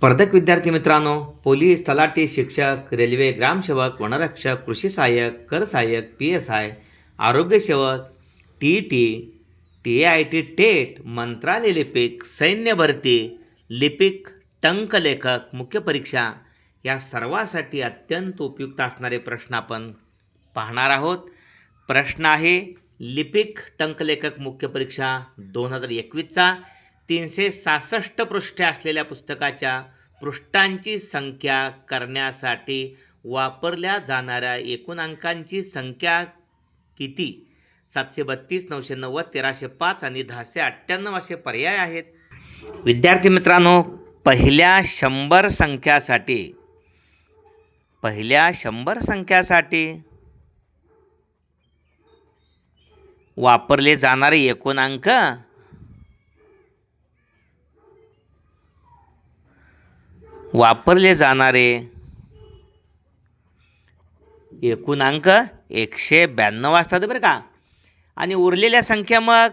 स्पर्धक विद्यार्थी मित्रांनो पोलीस तलाठी शिक्षक रेल्वे ग्रामसेवक वनरक्षक कृषी सहाय्यक कर सहाय्यक पी एस आय आरोग्यसेवक T T T I T TET मंत्रालय लिपिक सैन्य भरती लिपिक टंकलेखक मुख्य परीक्षा या सर्वासाठी अत्यंत उपयुक्त असणारे प्रश्न आपण पाहणार आहोत. प्रश्न आहे लिपिक टंकलेखक मुख्य परीक्षा दोन हजार एकवीसचा. तीनशे सहासष्ट पृष्ठे असलेल्या पुस्तकाच्या पृष्ठांची संख्या करण्यासाठी वापरल्या जाणाऱ्या एकूण अंकांची संख्या किती? सातशे बत्तीस नऊशे नव्वद तेराशे पाच आणि दहाशे अठ्ठ्याण्णव असे पर्याय आहेत. विद्यार्थी मित्रांनो पहिल्या शंभर संख्यासाठी पहिल्या शंभर संख्यासाठी वापरले जाणारे एकूण अंक वापरले जाणारे एकूण अंक एकशे ब्याण्णव असतात बरं का? आणि उरलेल्या संख्या मग?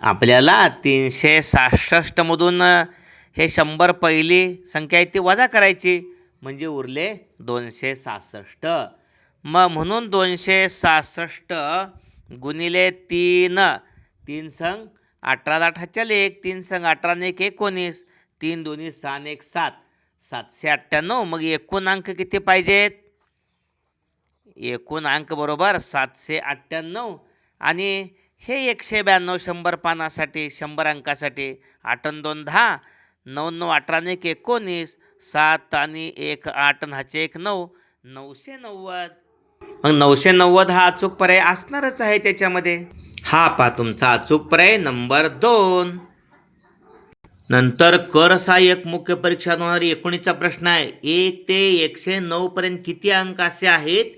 आपल्याला तीनशे सहासष्टमधून हे शंभर पहिली संख्या आहे ती वजा करायची. म्हणजे उरले दोनशे सहासष्ट. मग म्हणून दोनशे सहासष्ट गुणिले तीन तीन संघ अठरा आठ हच्चाले एक तीन संघ अठरा एक एकोणीस तीन दोन्ही सहा एक सात. सातशे अठ्ठ्याण्णव मग एकूण अंक किती पाहिजेत? एकूण अंक बरोबर सातशे अठ्ठ्याण्णव. आणि हे एकशे ब्याण्णव शंभर पानासाठी शंभर अंकासाठी आठ दोन दहा नऊ नऊ अठरा एक एकोणीस सात आणि एक आठ आणि हाचे एक नऊ नऊशे नव्वद. मग नऊशे नव्वद हा अचूक पर्याय असणारच आहे त्याच्यामध्ये. हा पा तुमचा अचूक पर्याय नंबर दोन. नंतर कर सहाय्यक मुख्य परीक्षा दोन हजार एकोणीसचा प्रश्न आहे. एक ते एकशे नऊपर्यंत किती अंक असे आहेत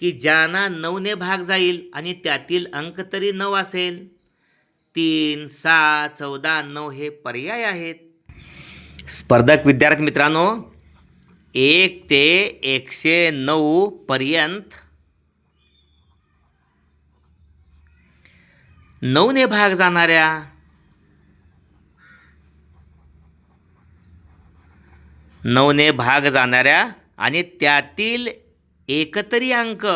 की ज्यांना नऊने भाग जाईल आणि त्यातील अंक तरी नऊ असेल? तीन सहा चौदा नऊ हे पर्याय आहेत. स्पर्धक विद्यार्थी मित्रांनो एक ते एकशे नऊ पर्यंत नऊने भाग जाणाऱ्या नऊने भाग जाणाऱ्या आणि त्यातील एकतरी अंक.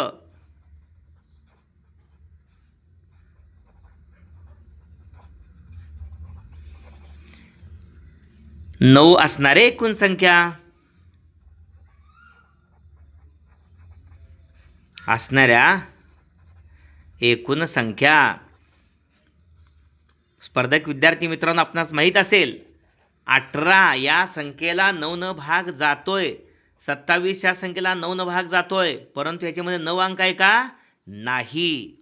नऊ असणारे एकूण संख्या. असणाऱ्या एकूण संख्या. स्पर्धक विद्यार्थी मित्रांनो आपणास माहीत असेल अठरा या संख्येला नऊ न भाग जातोय. सत्तावीस या संख्येला नऊ न भाग जातोय. परंतु याच्यामध्ये नऊ अंक आहे का? नाही.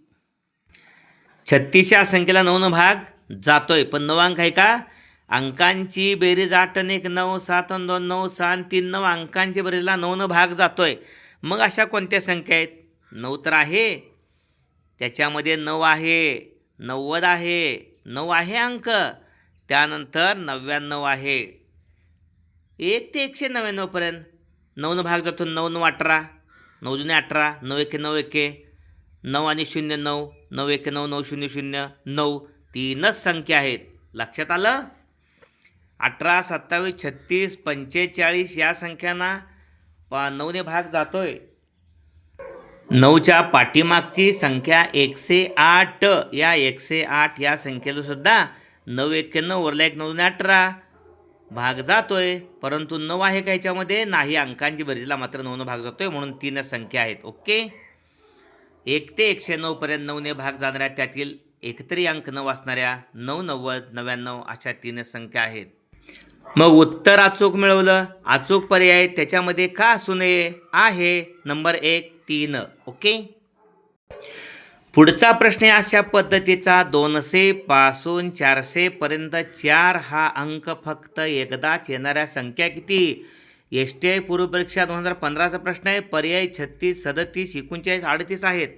छत्तीस या संख्येला नऊ न भाग जातोय. पण नऊ अंक आहे का? अंकांची बेरीज आठ एक नऊ सात दोन नऊ सहा तीन नऊ अंकांची बेरीजला नऊ न भाग जातोय. मग अशा कोणत्या संख्या आहेत? नऊ तर आहे. त्याच्यामध्ये नऊ आहे नव्वद आहे नऊ आहे अंक. त्यानंतर नव्याण्णव आहे. एक ते एकशे नव्याण्णवपर्यंत नऊनं भाग जातो नऊ नऊ अठरा. नऊ जुने अठरा नऊ एके नऊ एके. नऊ आणि शून्य नऊ. नऊ एके नऊ नऊ शून्य शून्य नऊ तीनच संख्या आहेत. लक्षात आलं? अठरा सत्तावीस छत्तीस पंचेचाळीस या संख्यांना. प नऊने भाग जातो आहे नऊच्या पाठीमागची संख्या एकशे आठ. या एकशे आठ या संख्येला सुद्धा नऊ एक्क्याण्णव वरला एक नऊ अठरा. भाग जातोय परंतु नऊ आहे का ह्याच्यामध्ये नाही अंकांची बेरीजला मात्र नऊनं भाग जातोय म्हणून तीन संख्या आहेत. ओके? एक ते एकशे नऊपर्यंत नऊने भाग जाणाऱ्या त्यातील एकतरी अंक नऊ असणाऱ्या नऊ नव्वद नव्याण्णव अशा तीन संख्या आहेत. मग उत्तर अचूक मिळवलं. अचूक पर्याय त्याच्यामध्ये का असू नये? आहे. नंबर एक तीन ओके? पुढचा प्रश्न आहे अशा पद्धतीचा दोनशे पासून चारशेपर्यंत चार हा अंक फक्त एकदाच येणाऱ्या संख्या किती? एस टी आय पूर्व परीक्षा दोन हजार पंधराचा प्रश्न आहे पर्याय छत्तीस सदतीस एकोणचाळीस अडतीस आहेत.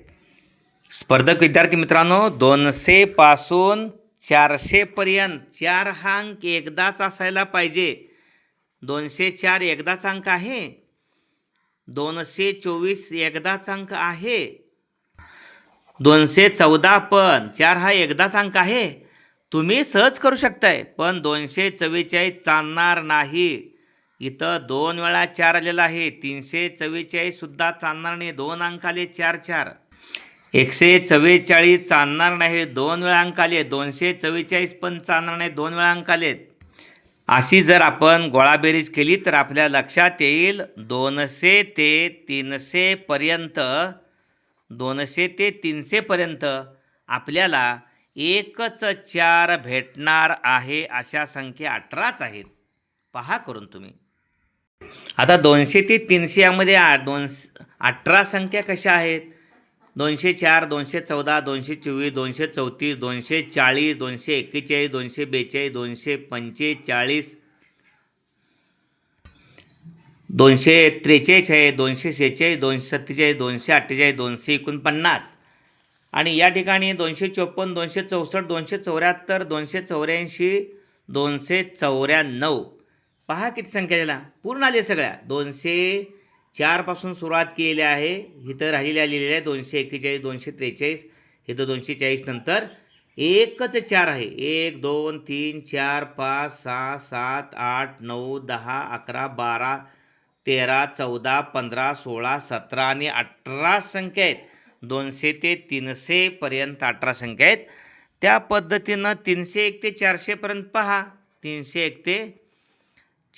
स्पर्धक विद्यार्थी मित्रांनो दोनशे पासून चारशेपर्यंत चार हा अंक एकदाच असायला पाहिजे. दोनशे चार एकदाच अंक आहे. दोनशे चोवीस एकदाच अंक आहे. दोनशे चौदा पण. चार हा एकदाच अंक आहे. तुम्ही सहज करू शकताय पण दोनशे चव्वेचाळीस चालणार नाही. इथं दोन वेळा चार आलेला आहे. तीनशे चव्वेचाळीससुद्धा चालणार नाही. दोन अंक आले चार चार. एकशे चव्वेचाळीस चालणार नाही. दोन वेळा अंक आले. दोनशे चव्वेचाळीस पण चालणार नाही. दोन वेळा अंक आलेत. अशी जर आपण गोळाबेरीज केली तर आपल्या लक्षात येईल दोनशे ते तीनशेपर्यंत दोनशे ते तीनशेपर्यंत आपल्याला एकच चार भेटणार आहे अशा संख्या अठराच आहेत. पहा करून तुम्ही. आता दोनशे ते तीनशे यामध्ये आ दोन अठरा संख्या कशा आहेत? दोनशे चार दोनशे चौदा दोनशे चोवीस दोनशे चौतीस दोनशे चाळीस दोनशे एक्केचाळीस दोनशे बेचाळीस दोनशे पंचेचाळीस दोनशे त्रेचाळीस आहे दोनशे शेहेचाळीस दोनशे सत्तेचाळीस दोनशे अठ्ठेचाळीस दोनशे एकोणपन्नास. आणि या ठिकाणी दोनशे चोपन्न दोनशे चौसष्ट दोनशे चौऱ्याहत्तर दोनशे चौऱ्याऐंशी दोनशे चौऱ्याण्णव. पहा किती संख्या दिला पूर्ण आले सगळ्या. दोनशे चारपासून सुरुवात केलेली आहे. इथं राहिलेल्या आलेल्या आहे दोनशे एक्केचाळीस दोनशे त्रेचाळीस. इथं दोनशे चाळीस नंतर एकच चार आहे. एक दोन तीन चार पाच सहा सात आठ नऊ दहा अकरा बारा तेरा चौदा पंधरा सोळा सतरा आणि अठरा संख्या आहेत. दोनशे ते तीनशेपर्यंत अठरा संख्या आहेत. त्या पद्धतीनं तीनशे एक ते चारशेपर्यंत पहा. तीनशे एक ते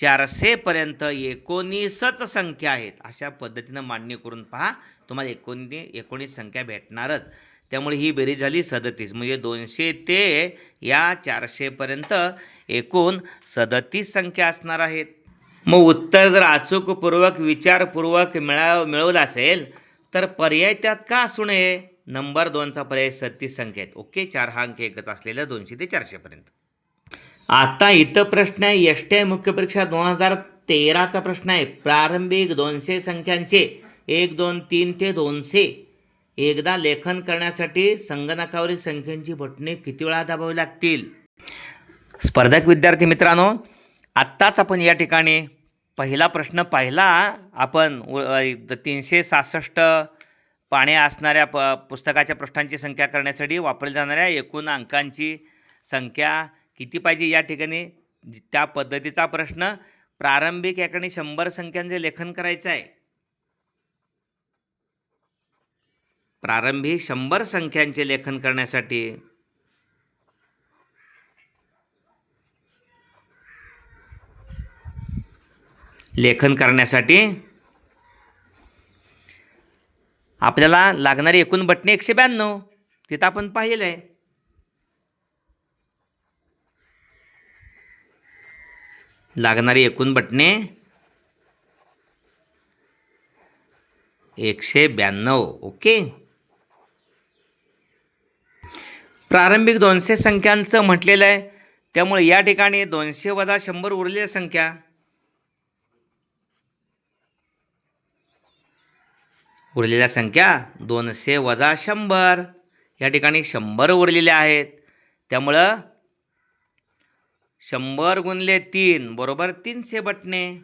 चारशेपर्यंत एकोणीसच संख्या आहेत. अशा पद्धतीनं मांडणी करून पहा तुम्हाला एकोणी एकोणीस संख्या भेटणारच. त्यामुळे ही बेरीज झाली सदतीस. म्हणजे दोनशे ते या चारशेपर्यंत एकूण सदतीस संख्या असणार आहेत. मग उत्तर जर अचूकपूर्वक विचारपूर्वक मिळा मिळवलं असेल तर पर्याय त्यात का असू नये? नंबर दोनचा पर्याय सत्तीस संख्या आहेत. ओके? चार हा अंक एकच असलेलं दोनशे ते चारशेपर्यंत. आता इथं प्रश्न आहे एस टी आय मुख्य परीक्षा दोन हजार तेराचा प्रश्न आहे. प्रारंभिक दोनशे संख्यांचे एक दोन तीन ते दोनशे. एकदा लेखन करण्यासाठी संगणकावरील संख्यांची बटणे किती वेळा दाबावी लागतील? स्पर्धक विद्यार्थी मित्रांनो आत्ताच आपण या ठिकाणी पहिला प्रश्न पाहिला. आपण तीनशे सहासष्ट पाने असणाऱ्या प पुस्तकाच्या प्रश्नांची संख्या करण्यासाठी वापरल्या जाणाऱ्या एकूण अंकांची संख्या किती पाहिजे या ठिकाणी? त्या पद्धतीचा प्रश्न प्रारंभिक या ठिकाणी शंभर संख्यांचे लेखन करायचं आहे. प्रारंभी शंभर संख्यांचे लेखन करण्यासाठी लेखन करण्यासाठी आपल्याला लागणारी एकूण बटणे एकशे ब्याण्णव. तिथं आपण पाहिलं आहे. लागणारी एकूण बटणे एकशे ब्याण्णव ओके? प्रारंभिक दोनशे संख्यांचं म्हटलेलं आहे. त्यामुळे या ठिकाणी दोनशे वजा शंभर उरलेल्या संख्या. उरलेल्या संख्या दोनशे वजा शंभर. या ठिकाणी शंभर उरलेल्या आहेत. त्यामुळं शंभर गुणले तीन बरोबर तीनशे बटणे.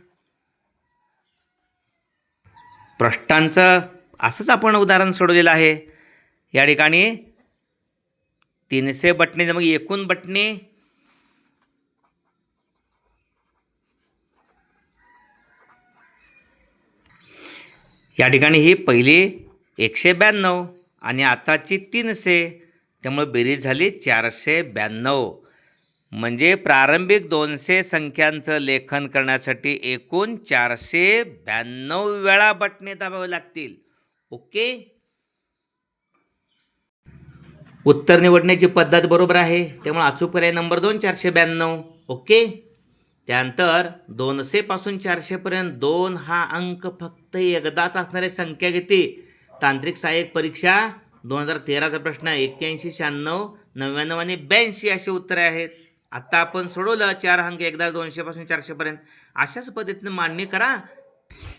प्रश्नांचं असंच आपण उदाहरण सोडवलेलं आहे. या ठिकाणी तीनशे बटणे मग एकूण बटणे. या ठिकाणी ही पहिली एकशे ब्याण्णव आणि आताची तीनशे. त्यामुळे बेरीज झाली चारशे ब्याण्णव. म्हणजे प्रारंभिक दोनशे संख्यांचं लेखन करण्यासाठी एकूण चारशे ब्याण्णव वेळा बटणे दाबावे लागतील. ओके? उत्तर निवडण्याची पद्धत बरोबर आहे. त्यामुळे अचूक पर्याय नंबर दोन चारशे ब्याण्णव. ओके? त्यानंतर दोनशेपासून चारशेपर्यंत दोन हा अंक फक्त एकदाच असणारी संख्या घेते तांत्रिक सहाय्यक परीक्षा दोन हजार तेराचा प्रश्न एक्क्याऐंशी शहाण्णव नव्याण्णव आणि ब्याऐंशी असे उत्तरे आहेत. आत्ता आपण सोडवलं चार अंक एकदा दोनशेपासून चारशेपर्यंत अशाच पद्धतीने मांडणी करा.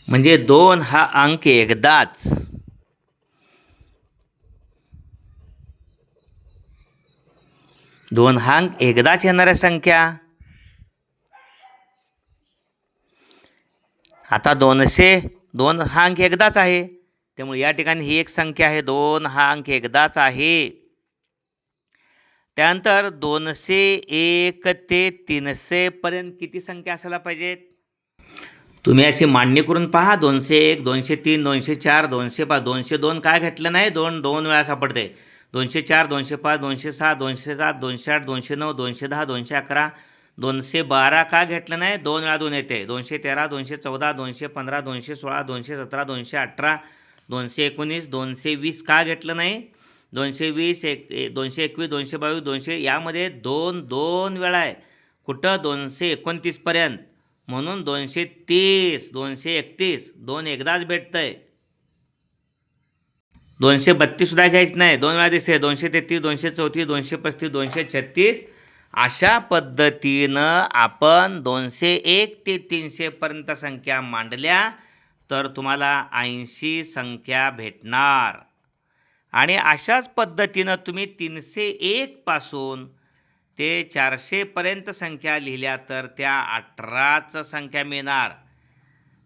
म्हणजे दोन हा अंक एकदाच. दोन हा अंक एकदाच येणाऱ्या संख्या. आता दोनशे दोन हा अंक एकदाच आहे. त्यामुळे या ठिकाणी ही एक संख्या आहे. दोन हा अंक एकदाच आहे. त्यानंतर दोनशे एक ते तीनशेपर्यंत किती संख्या असायला पाहिजेत? तुम्ही अशी मांडणी करून पहा दोनशे एक दोनशे तीन दोनशे चार दोनशे पाच दोनशे दोन काय घेतलं नाही? दोन दोन वेळा सापडते. दोनशे चार दोनशे पाच दोनशे सहा दोनशे सात दोनशे आठ दोनशे नऊ दोनशे दहा दोनशे अकरा दोनशे बारा का घेतलं नाही? दोन वेळा दोन येते. दोनशे तेरा दोनशे चौदा दोनशे पंधरा दोनशे सोळा दोनशे सतरा दोनशे अठरा दोनशे एकोणीस दोनशे वीस का घेतलं नाही? दोनशे वीस एक दोनशे एकवीस दोनशे बावीस दोनशे यामध्ये दोन दोन वेळा आहे. कुठं? दोनशे एकोणतीसपर्यंत म्हणून दोनशे तीस दोनशे एकतीस दोन एकदाच भेटतं आहे दोनशे बत्तीससुद्धा घ्यायचं नाही. दोन वेळा दिसते दोनशे तेहतीस दोनशे चौतीस दोनशे पस्तीस दोनशे छत्तीस. अशा पद्धतीनं आपण दोनशे एक ते तीनशेपर्यंत संख्या मांडल्या तर तुम्हाला ऐंशी संख्या भेटणार. आणि अशाच पद्धतीनं तुम्ही तीनशे एकपासून ते चारशेपर्यंत संख्या लिहिल्या तर त्या अठराच संख्या मिळणार.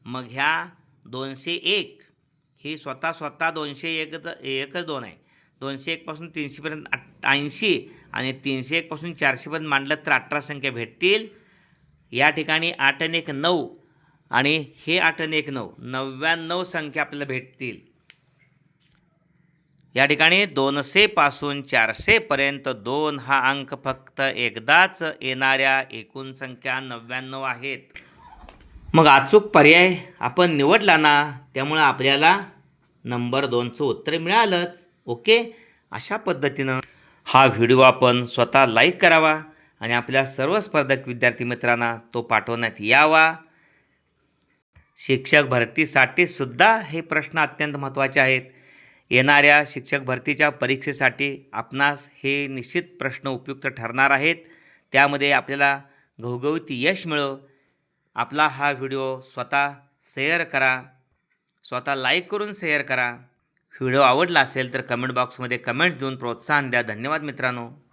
मग ह्या दोनशे एक ही स्वतः स्वतः दोनशे एक एकच दोन आहे. दोनशे एकपासून तीनशेपर्यंत आठ ऐंशी आणि तीनशे एकपासून चारशेपर्यंत मांडलं तर अठरा संख्या भेटतील. या ठिकाणी आठ आणि एक नऊ आणि हे आठ आणि एक नऊ नव्याण्णव संख्या आपल्याला भेटतील. या ठिकाणी दोनशेपासून चारशेपर्यंत दोन हा अंक फक्त एकदाच येणाऱ्या एकूण संख्या नव्याण्णव आहेत. मग अचूक पर्याय आपण निवडला ना त्यामुळं आपल्याला नंबर दोनचं उत्तर मिळालंच. ओके? अशा पद्धतीनं हा व्हिडिओ आपण स्वतः लाईक करावा आणि आपल्या सर्व स्पर्धक विद्यार्थी मित्रांना तो पाठवण्यात यावा. शिक्षक भरतीसाठी सुद्धा हे प्रश्न अत्यंत महत्त्वाचे आहेत. येणाऱ्या शिक्षक भरतीच्या परीक्षेसाठी आपणास हे निश्चित प्रश्न उपयुक्त ठरणार आहेत. त्यामध्ये आपल्याला घवघवीत यश मिळो. आपला हा व्हिडिओ स्वतः शेअर करा. स्वतः लाईक करून शेअर करा. व्हिडिओ आवडला असेल तर कमेंट बॉक्समध्ये कमेंट्स देऊन प्रोत्साहन द्या. धन्यवाद मित्रांनो.